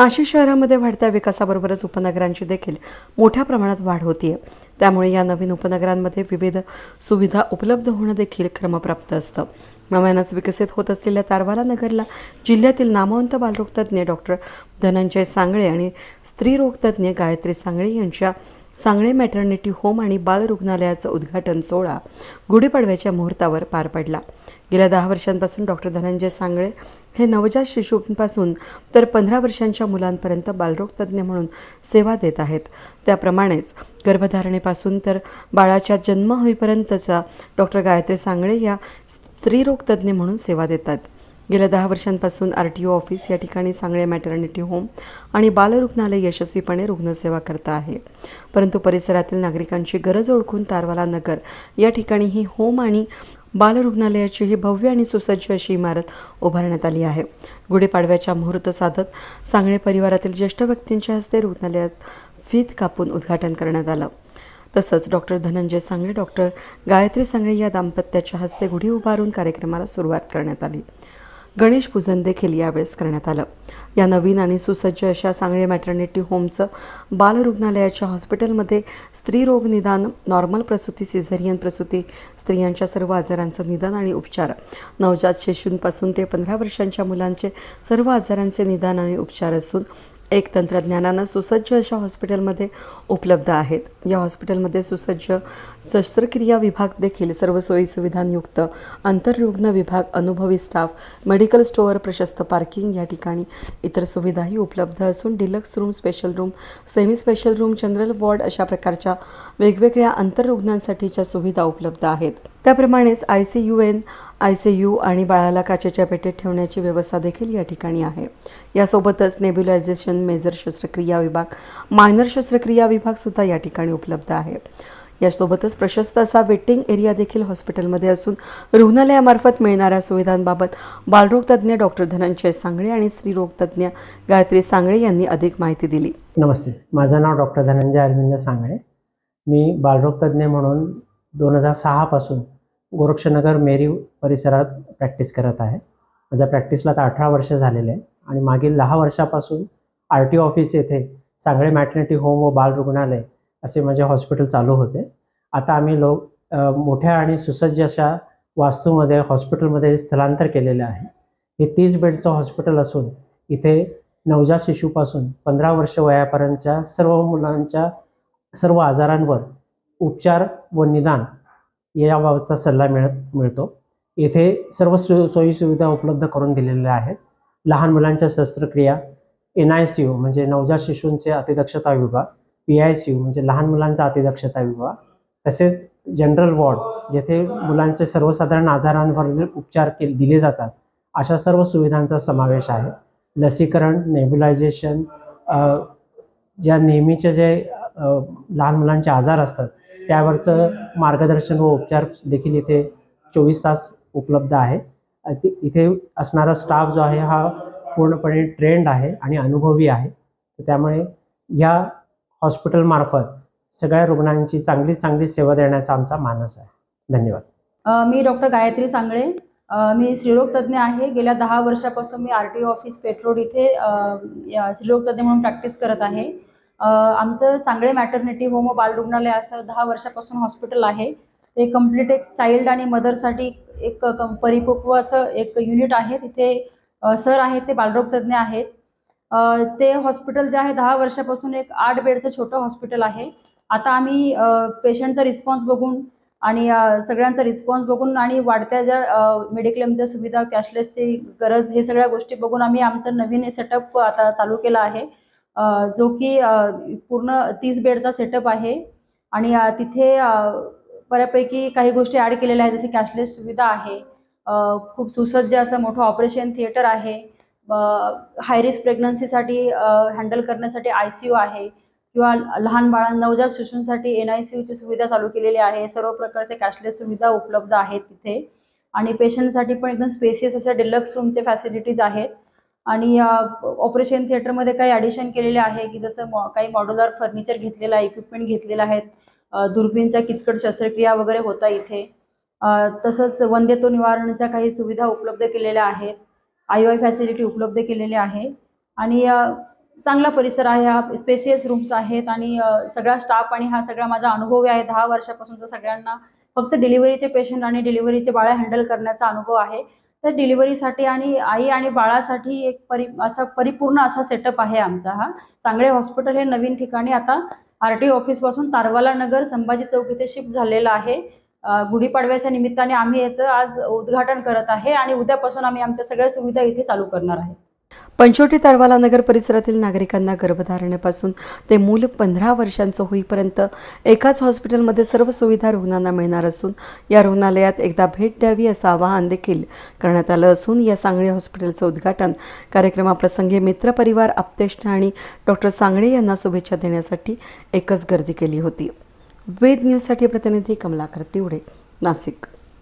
नाशिक शहरामध्ये वाढत्या विकासाबरोबरच उपनगरांची देखील मोठ्या प्रमाणात वाढ होतीये. त्यामुळे या नवीन उपनगरांमध्ये विविध सुविधा उपलब्ध होणं देखील क्रमप्राप्त असतं. नव्यानंच विकसित होत असलेल्या तारवाला नगरला जिल्ह्यातील नामवंत बालरोगतज्ञ डॉक्टर धनंजय सांगळे आणि स्त्रीरोगतज्ञ गायत्री सांगळे यांच्या सांगळे मॅटर्निटी होम आणि बाल रुग्णालयाचं उद्घाटन सोहळा गुढीपाडव्याच्या मुहूर्तावर पार पडला. गेल्या दहा वर्षांपासून डॉक्टर धनंजय सांगळे हे नवजात शिशूंपासून तर पंधरा वर्षांच्या मुलांपर्यंत बालरोग तज्ज्ञ म्हणून सेवा देत आहेत. त्याप्रमाणेच गर्भधारणेपासून तर बाळाच्या जन्म होईपर्यंतचा डॉक्टर गायत्री सांगळे या स्त्रीरोग तज्ज्ञ म्हणून सेवा देतात. गेल्या दहा वर्षांपासून आर टी ओ ऑफिस या ठिकाणी सांगळे मॅटर्निटी होम आणि बालरुग्णालय यशस्वीपणे रुग्णसेवा करत आहे. परंतु परिसरातील नागरिकांची गरज ओळखून तारवाला नगर या ठिकाणी ही होम आणि बालरुग्णालयाची ही भव्य आणि सुसज्ज अशी इमारत उभारण्यात आली आहे. गुढीपाडव्याच्या मुहूर्त साधत सांगळे परिवारातील ज्येष्ठ व्यक्तींच्या हस्ते रुग्णालयात फीत कापून उद्घाटन करण्यात आलं. तसंच डॉक्टर धनंजय सांगळे डॉक्टर गायत्री सांगळे या दाम्पत्याच्या हस्ते गुढी उभारून कार्यक्रमाला सुरुवात करण्यात आली. गणेश पूजन देखील यावेळेस करण्यात आलं. या नवीन आणि सुसज्ज अशा सांगळे मॅटर्निटी होमचं बालरुग्णालयाच्या हॉस्पिटलमध्ये स्त्रीरोग निदान नॉर्मल प्रसूती सिझेरियन प्रसूती स्त्रियांच्या सर्व आजारांचं निदान आणि उपचार. नवजात शिशूंपासून ते पंधरा वर्षांच्या मुलांचे सर्व आजारांचे निदान आणि उपचार असून एक तंत्रज्ञानानं सुसज्ज अशा हॉस्पिटलमध्ये उपलब्ध आहेत. या हॉस्पिटलमध्ये सुसज्ज शस्त्रक्रिया विभाग देखील सर्व सोयीसुविधांयुक्त आंतररुग्ण विभाग अनुभवी स्टाफ मेडिकल स्टोअर प्रशस्त पार्किंग या ठिकाणी इतर सुविधाही उपलब्ध असून deluxe room special room semi special room general ward अशा प्रकारच्या वेगवेगळ्या आंतररुग्णांसाठीच्या सुविधा उपलब्ध आहेत. त्याप्रमाणेच I C U N I C U आणि बाळाला काचेच्या पेटीत ठेवण्याची व्यवस्था देखील या ठिकाणी आहे. यासोबतच नेब्युलायझेशन मेजर शस्त्रक्रिया विभाग मायनर शस्त्रक्रिया विभाग सुद्धा या ठिकाणी उपलब्ध आहे. यासोबतच प्रशस्त असा वेटिंग एरिया देखील हॉस्पिटलमध्ये असून रुग्णालयामार्फत मिळणाऱ्या सुविधांबाबत बालरोग तज्ज्ञ डॉक्टर धनंजय सांगळे आणि स्त्रीरोग तज्ज्ञ गायत्री सांगळे यांनी अधिक माहिती दिली. नमस्ते. माझं नाव डॉक्टर धनंजय अरविंद सांगळे. मी बालरोग तज्ज्ञ म्हणून दोन हजार सहापासून गोरक्षनगर मेरी परिसरात प्रॅक्टिस करत आहे. माझ्या प्रॅक्टिसला आता अठरा वर्ष झालेले आहे आणि मागील दहा वर्षापासून आर टी ऑफिस येथे सांगळे मॅटर्निटी होम व बाल रुग्णालय असे माझे हॉस्पिटल चालू होते. आता आम्ही लोक मोठ्या आणि सुसज्ज अशा वास्तूमध्ये हॉस्पिटलमध्ये स्थलांतर केलेले आहे. हे तीस बेडचं हॉस्पिटल असून इथे नवजात शिशूपासून पंधरा वर्ष वयापर्यंतच्या सर्व मुलांच्या सर्व आजारांवर उपचार व निदान याबाबतचा सल्ला मिळत मिळतो. येथे सर्व सो सोयीसुविधा उपलब्ध करून दिलेल्या आहेत. लहान मुलांच्या शस्त्रक्रिया एन आय सी यू म्हणजे नवजात शिशूंचे अतिदक्षता विभाग पी आय सी यू म्हणजे लहान मुलांचा अतिदक्षता विभाग तसेच जनरल वॉर्ड जेथे मुलांचे सर्वसाधारण आजारांवर उपचार के दिले जातात अशा सर्व सुविधांचा समावेश आहे. लसीकरण नेब्युलायझेशन ज्या नेहमीचे जे लहान मुलांचे आजार असतात त्यावरचं मार्गदर्शन व उपचार देखील इथे चोवीस तास उपलब्ध आहे. इथे असणारा स्टाफ जो आहे हा पूर्णपणे ट्रेंड आहे आणि अनुभवी आहे. तर त्यामुळे या हॉस्पिटलमार्फत सगळ्या रुग्णांची चांगली चांगली सेवा देण्याचा आमचा मानस आहे. धन्यवाद. मी डॉक्टर गायत्री सांगळे. मी स्त्रीरोग तज्ज्ञ आहे. गेल्या दहा वर्षापासून मी आर टी ऑफिस पेट्रोल इथे या स्त्रीरोग तज्ज्ञ म्हणून प्रॅक्टिस करत आहे. आमचं सांगळे मॅटर्निटी होम बाल रुग्णालय असं दहा वर्षापासून हॉस्पिटल आहे. ते कंप्लीट एक चाइल्ड आणि मदरसाठी एक परिपक्व असं एक युनिट आहे. तिथे सर आहेत ते बालरोगतज्ञ आहेत. ते हॉस्पिटल जे आहे दहा वर्षापासून एक आठ बेडचं छोटं हॉस्पिटल आहे. आता आम्ही पेशंटचा रिस्पॉन्स बघून आणि सगळ्यांचा रिस्पॉन्स बघून आणि वाढत्या ज्या मेडिक्लेमच्या सुविधा कॅशलेसची गरज हे सगळ्या गोष्टी बघून आम्ही आमचं नवीन सेटअप आता चालू केला आहे. जो की पूर्ण तीस बेडचा सेटअप आहे. आणि तिथे बऱ्यापैकी काही गोष्टी ॲड केलेल्या आहेत जसे कॅशलेस सुविधा आहे. खूप सुसज्ज असं मोठं ऑपरेशन थिएटर आहे. हाय रिस्क प्रेग्नन्सीसाठी हँडल करण्यासाठी आय सी यू आहे. किंवा लहान बाळां नवजात शिशूंसाठी एन आय सी यूची सुविधा चालू केलेली आहे. सर्व प्रकारचे कॅशलेस सुविधा उपलब्ध आहेत तिथे. आणि पेशंटसाठी पण एकदम स्पेसियस अशा डिलक्स रूमचे फॅसिलिटीज आहेत. आणि ऑपरेशन थिएटरमध्ये काही ॲडिशन केलेले आहे की जसं मॉ काही मॉड्युलर फर्निचर घेतलेलं आहे इक्विपमेंट घेतलेलं आहेत अ, किचकट शस्त्रक्रिया वगैरे होता इथे. तसंच वंदेतो निवारणच्या काही सुविधा उपलब्ध केलेल्या आहेत आय आय फॅसिलिटी उपलब्ध केलेली आहे. आणि चांगला परिसर आहे हा स्पेसियस रूम्स आहेत आणि सगळा स्टाफ आणि हा सगळा माझा अनुभव आहे दहा वर्षापासूनचा सगळ्यांना फक्त डिलिव्हरीचे पेशंट आणि डिलिव्हरीचे बाळ्या हँडल करण्याचा अनुभव आहे. तर डिलिव्हरीसाठी आणि आई आणि बाळासाठी एक परि असा परिपूर्ण असा सेटअप आहे आमचा हा. सांगळे हॉस्पिटल हे नवीन ठिकाणी आता आर टी ऑफिसपासून तारवाला नगर संभाजी चौक इथे शिफ्ट झालेलं आहे. गुढीपाडव्याच्या निमित्ताने आम्ही याचं आज उद्घाटन करत आहे आणि उद्यापासून आम्ही आमच्या सगळ्या सुविधा इथे चालू करणार आहे. पंचोटी तरवाला नगर परिसरातील नागरिकांना गर्भधारणेपासून ते मूल पंधरा वर्षांचं होईपर्यंत एकाच हॉस्पिटलमध्ये सर्व सुविधा रुग्णांना मिळणार असून या रुग्णालयात एकदा भेट द्यावी असं आवाहन देखील करण्यात आलं असून या सांगळे हॉस्पिटलचं उद्घाटन कार्यक्रमाप्रसंगी मित्रपरिवार आप्तेष्ट आणि डॉक्टर सांगळे यांना शुभेच्छा देण्यासाठी एकच गर्दी केली होती. वेद न्यूजसाठी प्रतिनिधी कमलाकर तिवडे नाशिक.